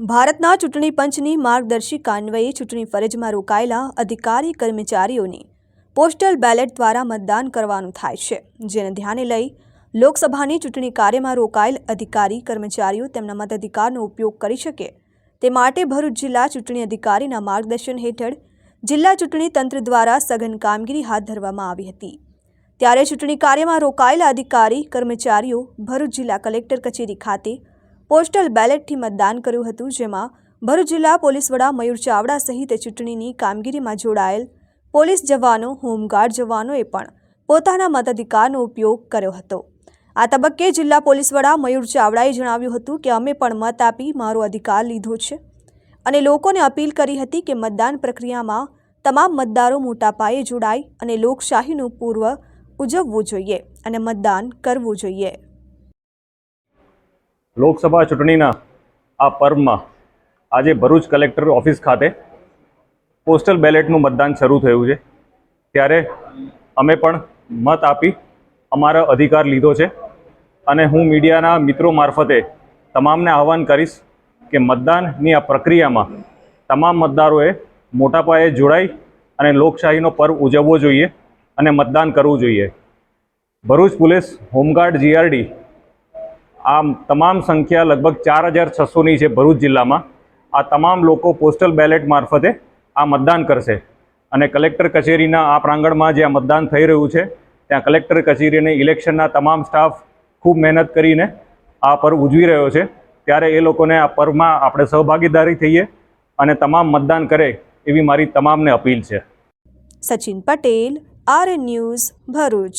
ભારતના ચૂંટણી પંચની માર્ગદર્શિકા અન્વયે ચૂંટણી ફરજમાં રોકાયેલા અધિકારી કર્મચારીઓને પોસ્ટલ બેલેટ દ્વારા મતદાન કરવાનું થાય છે, જેને ધ્યાને લઈ લોકસભાની ચૂંટણી કાર્યમાં રોકાયેલ અધિકારી કર્મચારીઓ તેમના મતાધિકારનો ઉપયોગ કરી શકે. તે માટે ભરૂચ જિલ્લા ચૂંટણી અધિકારીના માર્ગદર્શન હેઠળ જિલ્લા ચૂંટણી તંત્ર દ્વારા સઘન કામગીરી હાથ ધરવામાં આવી હતી. ત્યારે ચૂંટણી કાર્યમાં રોકાયેલા અધિકારી કર્મચારીઓ ભરૂચ જિલ્લા કલેક્ટર કચેરી ખાતે પોસ્ટલ બેલેટથી મતદાન કર્યું હતું, જેમાં ભરૂચ જિલ્લા પોલીસ વડા મયુર ચાવડા સહિત ચૂંટણીની કામગીરીમાં જોડાયેલ પોલીસ જવાનો, હોમગાર્ડ જવાનોએ પણ પોતાના મતાધિકારનો ઉપયોગ કર્યો હતો. આ તબક્કે જિલ્લા પોલીસ વડા મયુર ચાવડાએ જણાવ્યું હતું કે, અમે પણ મત આપી મારો અધિકાર લીધો છે અને લોકોને અપીલ કરી હતી કે મતદાન પ્રક્રિયામાં તમામ મતદારો મોટા પાયે જોડાય અને લોકશાહીનું પૂર્વ ઉજવવું જોઈએ અને મતદાન કરવું જોઈએ. લોકસભા ચૂંટણીના આ પર્વમાં આજે ભરૂચ કલેક્ટર ઓફિસ ખાતે પોસ્ટલ બેલેટનું મતદાન શરૂ થયું છે. ત્યારે અમે પણ મત આપી અમારો અધિકાર લીધો છે અને હું મીડિયાના મિત્રો મારફતે તમામને આહવાન કરીશ કે મતદાનની આ પ્રક્રિયામાં તમામ મતદારોએ મોટા પાયે જોડાઈ અને લોકશાહીનો પર્વ ઉજવવો જોઈએ અને મતદાન કરવું જોઈએ. ભરૂચ પોલીસ હોમગાર્ડ જીઆરડી આ તમામ સંખ્યા લગભગ ચાર હજાર છસોની છે ભરૂચ જિલ્લામાં. આ તમામ લોકો પોસ્ટલ બેલેટ મારફતે આ મતદાન કરશે. અને કલેક્ટર કચેરીના આ પ્રાંગણમાં જે આ મતદાન થઈ રહ્યું છે, ત્યાં કલેક્ટર કચેરીને ઇલેક્શનના તમામ સ્ટાફ ખૂબ મહેનત કરીને આ પર્વ ઉજવી રહ્યો છે. ત્યારે એ લોકોને આ પર્વમાં આપણે સહભાગીદારી થઈએ અને તમામ મતદાન કરે એવી મારી તમામને અપીલ છે. Sachin Patel R news Bharuch.